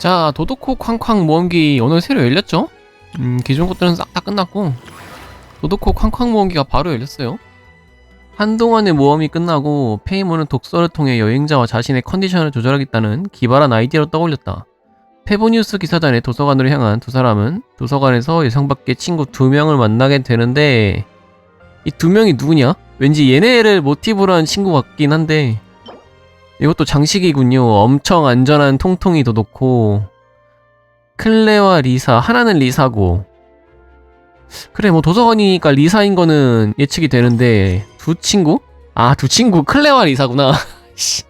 자, 도도코 쾅쾅 모험기 오늘 새로 열렸죠? 음, 기존 것들은 싹 다 끝났고 도도코 쾅쾅 모험기가 바로 열렸어요. 한동안의 모험이 끝나고 페이몬은 독서를 통해 여행자와 자신의 컨디션을 조절하겠다는 기발한 아이디어로 떠올렸다. 페보니우스 기사단의 도서관으로 향한 두 사람은 도서관에서 예상 밖의 친구 두 명을 만나게 되는데 이 두 명이 누구냐? 왠지 얘네를 모티브로 한 친구 같긴 한데 이것도 장식이군요. 엄청 안전한 통통이도 놓고 클레와 리사 하나는 리사고 그래 뭐 도서관이니까 리사인 거는 예측이 되는데 두 친구? 아 두 친구 클레와 리사구나. 씨.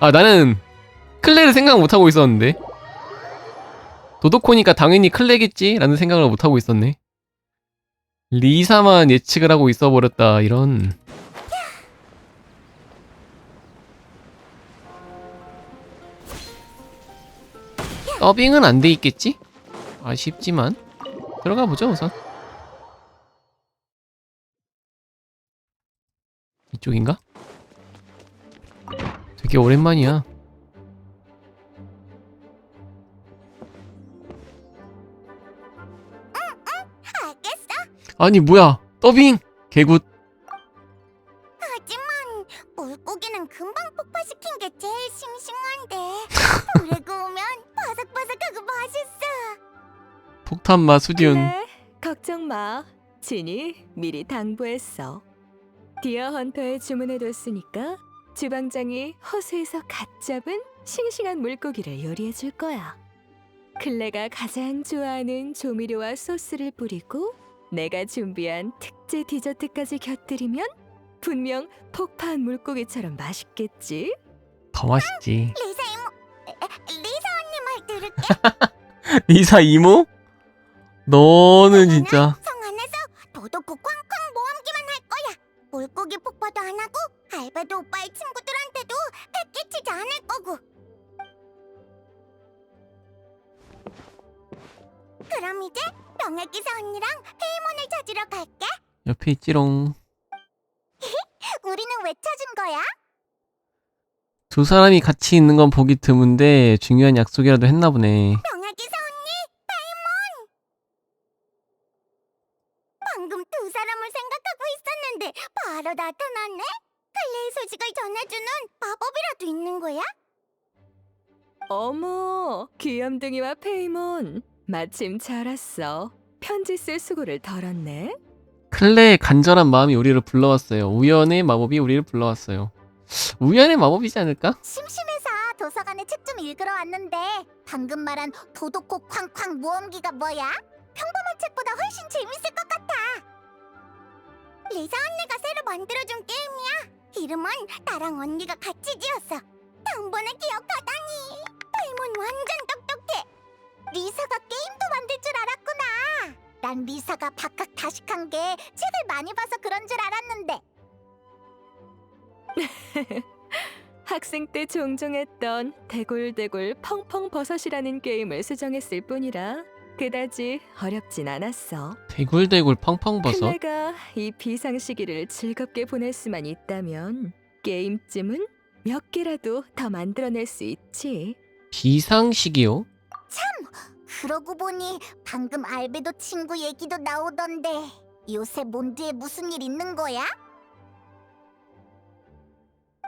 아 나는 클레를 생각 못 하고 있었는데 도도코니까 당연히 클레겠지라는 생각을 못 하고 있었네. 리사만 예측을 하고 있어 버렸다 이런. 더빙은 안 돼 있겠지? 아쉽지만 들어가 보죠 우선. 이쪽인가? 되게 오랜만이야. 아니 뭐야 더빙 개굿 폭탄 마수디온 그래, 걱정 마. 진이 미리 당부했어. 디어 헌터에 주문해뒀으니까 주방장이 호수에서 갓 잡은 싱싱한 물고기를 요리해 줄 거야. 클레가 가장 좋아하는 조미료와 소스를 뿌리고 내가 준비한 특제 디저트까지 곁들이면 분명 폭파한 물고기처럼 맛있겠지? 더 맛있지 리사 이모, 에, 리사 언니 말 들을게. 리사 이모? 너는 진짜 성 안에서 도도코 쾅쾅 모험기만 할 거야. 물고기 폭파도 안 하고 알베도 오빠의 친구들한테도 배 끼치지 않을 거고. 그럼 이제 명예기사 언니랑 페이몬을 찾으러 갈게. 옆에 있지롱 우리는 왜 찾은 거야? 두 사람이 같이 있는 건 보기 드문데 중요한 약속이라도 했나 보네 명예기사 언니, 페이몬. 방금 두 사람을 생각하고 있었는데 바로 나타났네. 클레의 소식을 전해주는 마법이라도 있는 거야? 어머, 귀염둥이와 페이몬. 마침 잘 왔어. 편지 쓸 수고를 덜었네. 클레의 간절한 마음이 우리를 불러왔어요 우연의 마법이 우리를 불러왔어요 우연의 마법이지 않을까? 심심해서 도서관에 책 좀 읽으러 왔는데 방금 말한 도도코 쾅쾅 모험기가 뭐야? 평범한 책보다 훨씬 재밌을 것 같아. 리사 언니가 새로 만들어준 게임 이름은 나랑 언니가 같이 지었어. 단번에 기억하다니. 페이몬 완전 똑똑해. 리사가 게임도 만들 줄 알았구나. 난 리사가 박학다식한 게 책을 많이 봐서 그런 줄 알았는데. 학생 때 종종 했던 대굴대굴 펑펑 버섯이라는 게임을 수정했을 뿐이라 그다지 어렵진 않았어. 대굴대굴 펑펑버섯 클레가 이 비상시기를 즐겁게 보낼 수만 있다면 게임쯤은 몇 개라도 더 만들어낼 수 있지. 비상식이요? 그러고 보니 방금 알베도 친구 얘기도 나오던데 요새 몬드에 무슨 일 있는 거야?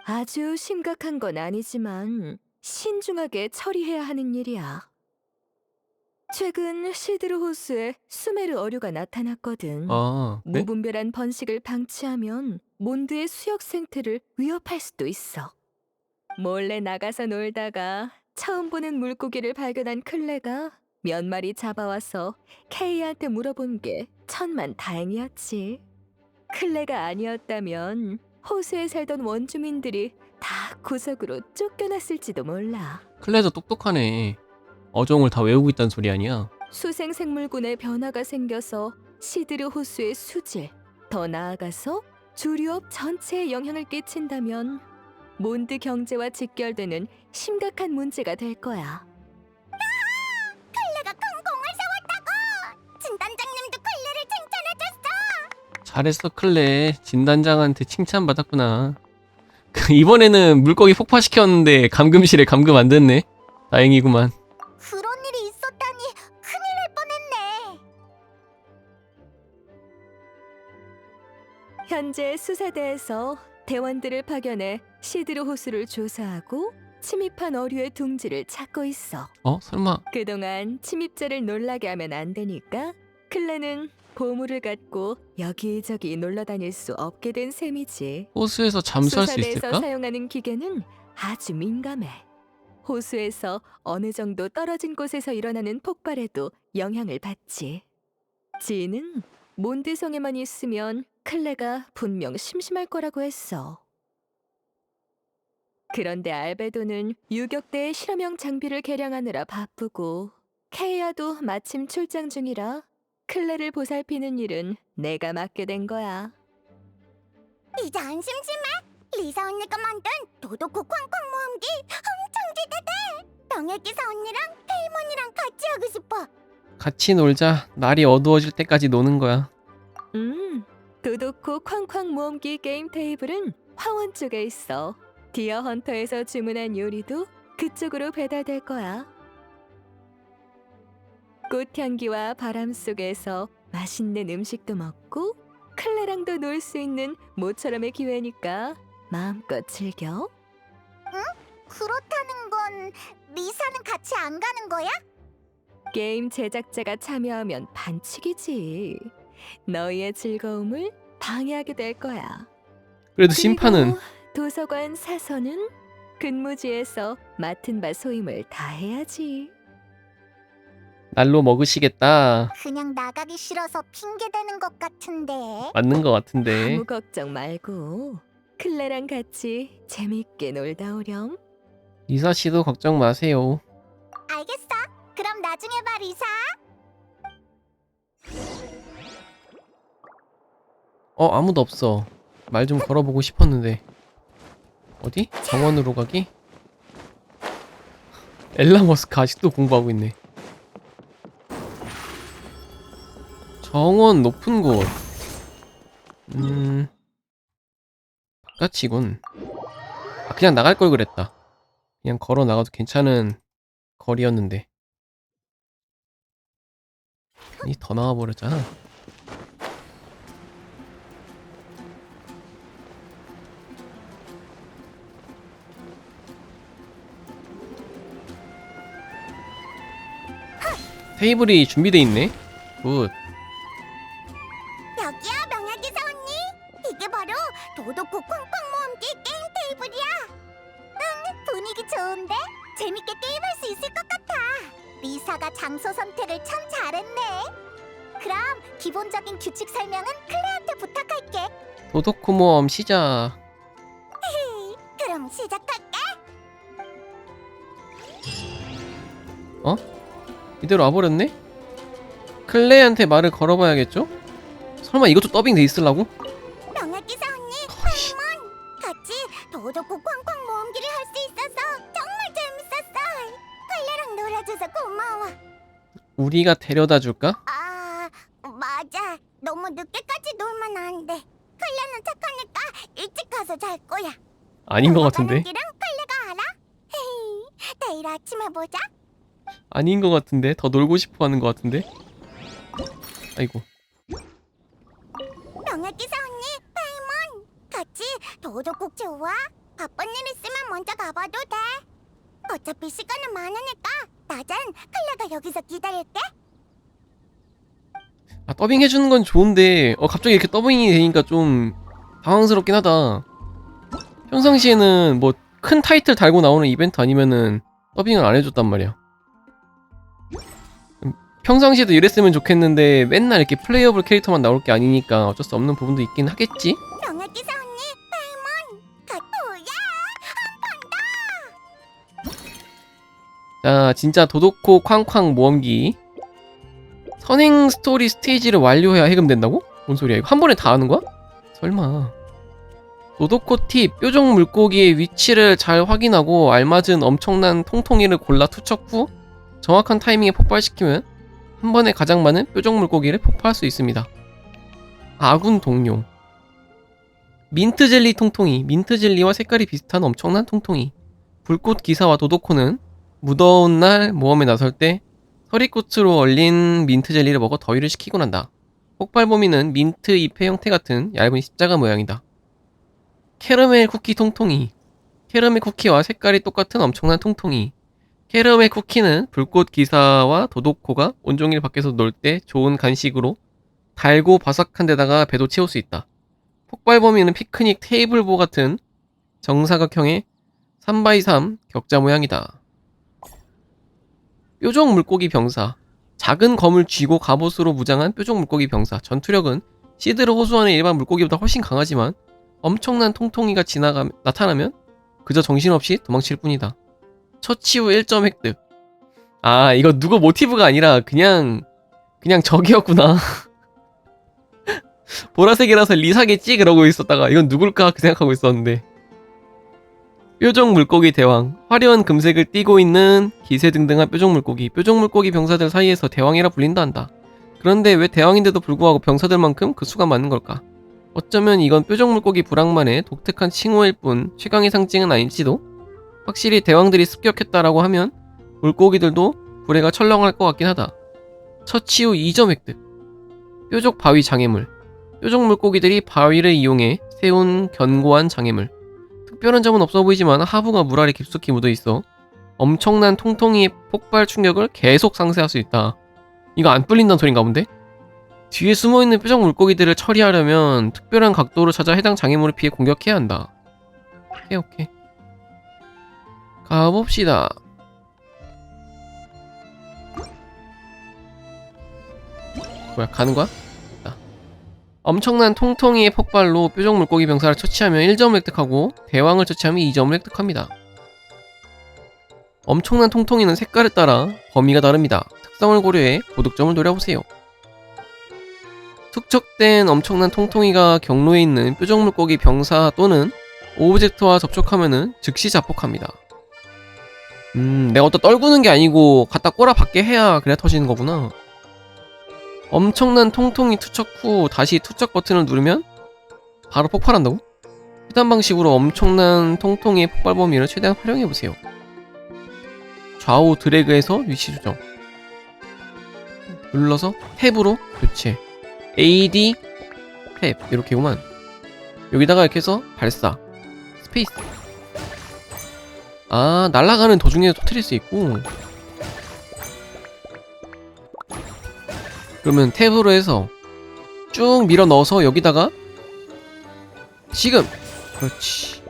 아주 심각한 건 아니지만 신중하게 처리해야 하는 일이야. 최근 시드르 호수에 수메르 어류가 나타났거든. 아 그래? 무분별한 번식을 방치하면 몬드의 수역 생태를 위협할 수도 있어. 몰래 나가서 놀다가 처음 보는 물고기를 발견한 클레가 몇 마리 잡아와서 케이한테 물어본 게 천만 다행이었지. 클레가 아니었다면 호수에 살던 원주민들이 다 구석으로 쫓겨났을지도 몰라. 클레도 똑똑하네 어종을 다 외우고 있다는 소리 아니야 수생생물군의 변화가 생겨서 시드르 호수의 수질, 더 나아가서 주류업 전체에 영향을 끼친다면 몬드 경제와 직결되는 심각한 문제가 될 거야. 클레가 큰 공을 세웠다고! 진단장님도 클레를 칭찬해줬어! 잘했어 클레 진단장한테 칭찬받았구나 그 이번에는 물고기 폭파시켰는데 감금실에 감금 안 됐네 다행이구만. 현재 수사대에서 대원들을 파견해 시드르 호수를 조사하고 침입한 어류의 둥지를 찾고 있어. 어? 설마 그동안 침입자를 놀라게 하면 안 되니까 클레는 보물을 갖고 여기저기 놀러 다닐 수 없게 된 셈이지. 호수에서 잠수할 수 수사대에서 있을까? 사용하는 기계는 아주 민감해. 호수에서 어느 정도 떨어진 곳에서 일어나는 폭발에도 영향을 받지. 지인은 몬드성에만 있으면 클레가 분명 심심할 거라고 했어. 그런데 알베도는 유격대의 실험용 장비를 개량하느라 바쁘고 케이아도 마침 출장 중이라 클레를 보살피는 일은 내가 맡게 된 거야. 이제 안 심심해? 리사 언니가 만든 도도코 쾅쾅 모음기 엄청 기대돼. 병해기사 언니랑 페이몬이랑 같이 하고 싶어. 같이 놀자. 날이 어두워질 때까지 노는 거야. 음, 도도코 쾅쾅 모험기 게임 테이블은 화원 쪽에 있어. 디어 헌터에서 주문한 요리도 그쪽으로 배달될 거야. 꽃향기와 바람 속에서 맛있는 음식도 먹고 클레랑도 놀 수 있는 모처럼의 기회니까 마음껏 즐겨. 그렇다는 건 리사는 같이 안 가는 거야? 게임 제작자가 참여하면 반칙이지. 너희의 즐거움을 방해하게 될 거야. 그래도 심판은 그리고 도서관 사서는 근무지에서 맡은 바 소임을 다 해야지. 날로 먹으시겠다. 그냥 나가기 싫어서 핑계 대는 것 같은데. 맞는 것 같은데. 아무 걱정 말고 클레랑 같이 재밌게 놀다 오렴. 리사 씨도 걱정 마세요. 알겠어. 그럼 나중에 봐, 리사. 어 아무도 없어. 말 좀 걸어보고 싶었는데. 어디? 정원으로 가기? 엘라 머스크 아직도 공부하고 있네. 정원 높은 곳. 음. 바깥이군. 아 그냥 나갈 걸 그랬다. 그냥 걸어 나가도 괜찮은 거리였는데. 이더 나와 버렸잖아. 테이블이 준비돼 있네. 굿. 여기야, 명예기사 언니. 이게 바로 도도코 콩콩 모음기 게임 테이블이야. 응, 분위기 좋은데? 재밌게 게임할 수 있을 것 같아. 리사가 장소 선택을 참 잘했네. 그럼 기본적인 규칙 설명은 클레한테 부탁할게. 도도코 모험 시작. 그럼 시작할게. 이대로 와버렸네? 클레이한테 말을 걸어봐야겠죠? 설마 이것도 더빙 돼 있으려고? 명예기사 언니, 어이씨, 같이 도도코 콩콩 모음기를 할 수 있어서 정말 재밌었어. 클레랑 놀아줘서 고마워. 우리가 데려다 줄까? 아, 맞아. 너무 늦게까지 놀면 안 돼. 클레는 착하니까 일찍 가서 잘 거야. 아닌 것 같은데? 클레가 알아? 헤이, 내일 아침에 보자. 아닌 것 같은데? 더 놀고 싶어 하는 것 같은데? 아이고. 명예기사 언니, 페이몬. 같이 도도국 좋아? 바쁜 일 있으면 먼저 가봐도 돼. 어차피 시간은 많으니까 낮엔 클레가 여기서 기다릴게. 아, 더빙 해주는 건 좋은데, 어, 갑자기 이렇게 더빙이 되니까 좀 당황스럽긴 하다. 평상시에는 뭐 큰 타이틀 달고 나오는 이벤트 아니면은 더빙을 안 해줬단 말이야. 음, 평상시에도 이랬으면 좋겠는데 맨날 이렇게 플레이어블 캐릭터만 나올 게 아니니까 어쩔 수 없는 부분도 있긴 하겠지? 언니. 가토야. 자, 진짜 도도코 쾅쾅 모험기. 선행 스토리 스테이지를 완료해야 해금된다고? 뭔 소리야? 이거 한 번에 다 하는 거야? 설마. 도도코 팁, 뾰족 물고기의 위치를 잘 확인하고 알맞은 엄청난 통통이를 골라 투척 후 정확한 타이밍에 폭발시키면 한 번에 가장 많은 뾰족 물고기를 폭발할 수 있습니다. 아군 동룡. 민트 젤리 통통이, 민트 젤리와 색깔이 비슷한 엄청난 통통이. 불꽃 기사와 도도코는 무더운 날 모험에 나설 때 서리꽃으로 얼린 민트 젤리를 먹어 더위를 식히고 난다. 폭발 범위는 민트 잎의 형태 같은 얇은 십자가 모양이다. 캐러멜 쿠키 통통이 캐러멜 쿠키와 색깔이 똑같은 엄청난 통통이 캐러멜 쿠키는 불꽃 기사와 도도코가 온종일 밖에서 놀 때 좋은 간식으로 달고 바삭한 데다가 배도 채울 수 있다. 폭발 범위는 피크닉 테이블보 같은 정사각형의 3x3 격자 모양이다. 뾰족 물고기 병사 작은 검을 쥐고 갑옷으로 무장한 뾰족 물고기 병사 전투력은 시드를 호소하는 일반 물고기보다 훨씬 강하지만 엄청난 통통이가 지나가 나타나면 그저 정신없이 도망칠 뿐이다. 처치 후 1점 획득. 아, 이거 누구 모티브가 아니라 그냥 그냥 적이었구나. 보라색이라서 리사겠지 그러고 있었다가 이건 누굴까 그 생각하고 있었는데. 뾰족 물고기 대왕. 화려한 금색을 띠고 있는 기세 등등한 뾰족 물고기. 뾰족 물고기 병사들 사이에서 대왕이라 불린다 한다. 그런데 왜 대왕인데도 불구하고 병사들만큼 그 수가 많은 걸까? 어쩌면 이건 뾰족 물고기 불황만의 독특한 칭호일 뿐 최강의 상징은 아닐지도? 확실히 대왕들이 습격했다라고 하면 물고기들도 불해가 철렁할 것 같긴 하다. 처치 후 2점 획득. 뾰족 바위 장애물. 뾰족 물고기들이 바위를 이용해 세운 견고한 장애물. 특별한 점은 없어 보이지만 하부가 물 아래 깊숙이 묻어 있어 엄청난 통통이의 폭발 충격을 계속 상쇄할 수 있다. 이거 안 뚫린다는 소린가 본데? 뒤에 숨어있는 뾰족 물고기들을 처리하려면 특별한 각도로 찾아 해당 장애물을 피해 공격해야 한다. 오케이 오케이. 가봅시다. 뭐야 가는 거야? 자. 엄청난 통통이의 폭발로 뾰족 물고기 병사를 처치하면 1점을 획득하고 대왕을 처치하면 2점을 획득합니다. 엄청난 통통이는 색깔에 따라 범위가 다릅니다. 특성을 고려해 고득점을 노려보세요. 축적된 엄청난 통통이가 경로에 있는 뾰족 물고기 병사 또는 오브젝트와 접촉하면은 즉시 자폭합니다. 음, 내가 어디다 떨구는 게 아니고 갖다 꼬라 박게 해야 그래야 터지는 거구나. 엄청난 통통이 투척 후 다시 투척 버튼을 누르면 바로 폭발한다고? 해당 방식으로 엄청난 통통이의 폭발 범위를 최대한 활용해 보세요. 좌우 드래그해서 위치 조정. 눌러서 탭으로 교체. AD 탭 이렇게구만. 여기다가 이렇게 해서 발사. 스페이스. 아, 날아가는 도중에 터트릴 수 있고. 그러면 탭으로 해서 쭉 밀어 넣어서 여기다가 지금. 그렇지.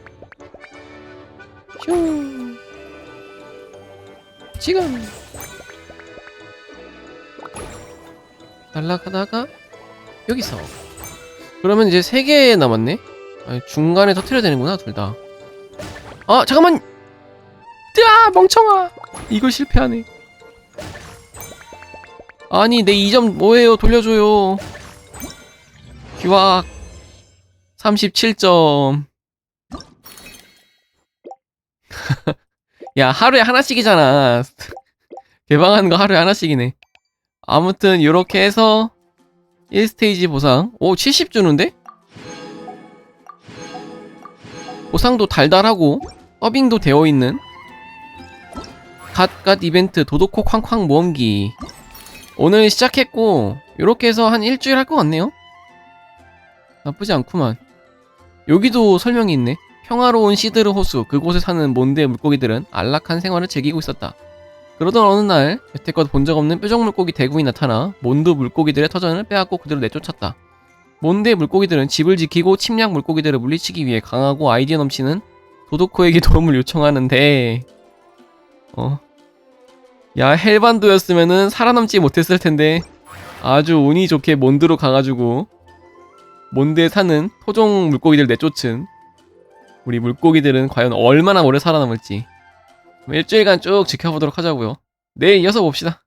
슝 지금. 날아가다가 여기서. 그러면 이제 세개 남았네? 아니, 중간에 터트려야 되는구나 둘다. 아 잠깐만 뜨아 멍청아. 이거 실패하네. 아니 내 2점 뭐예요? 돌려줘요. 귀학 37점. 야 하루에 하나씩이잖아. 개방하는 거 하루에 하나씩이네. 아무튼 요렇게 해서 1스테이지 보상. 오 70 주는데? 보상도 달달하고 서빙도 되어있는 갓갓 이벤트 도도코 쾅쾅 모험기. 오늘 시작했고 요렇게 해서 한 일주일 할 것 같네요? 나쁘지 않구만. 여기도 설명이 있네. 평화로운 시드르 호수 그곳에 사는 몬드의 물고기들은 안락한 생활을 즐기고 있었다. 그러던 어느 날 여태껏 본 적 없는 뾰족 물고기 대군이 나타나 몬드 물고기들의 터전을 빼앗고 그대로 내쫓았다. 몬드의 물고기들은 집을 지키고 침략 물고기들을 물리치기 위해 강하고 아이디어 넘치는 도도코에게 도움을 요청하는데 어 야 헬반도였으면은 살아남지 못했을 텐데. 아주 운이 좋게 몬드로 가가지고 몬드에 사는 토종 물고기들 내쫓은 우리 물고기들은 과연 얼마나 오래 살아남을지. 일주일간 쭉 지켜보도록 하자고요. 내일 이어서 봅시다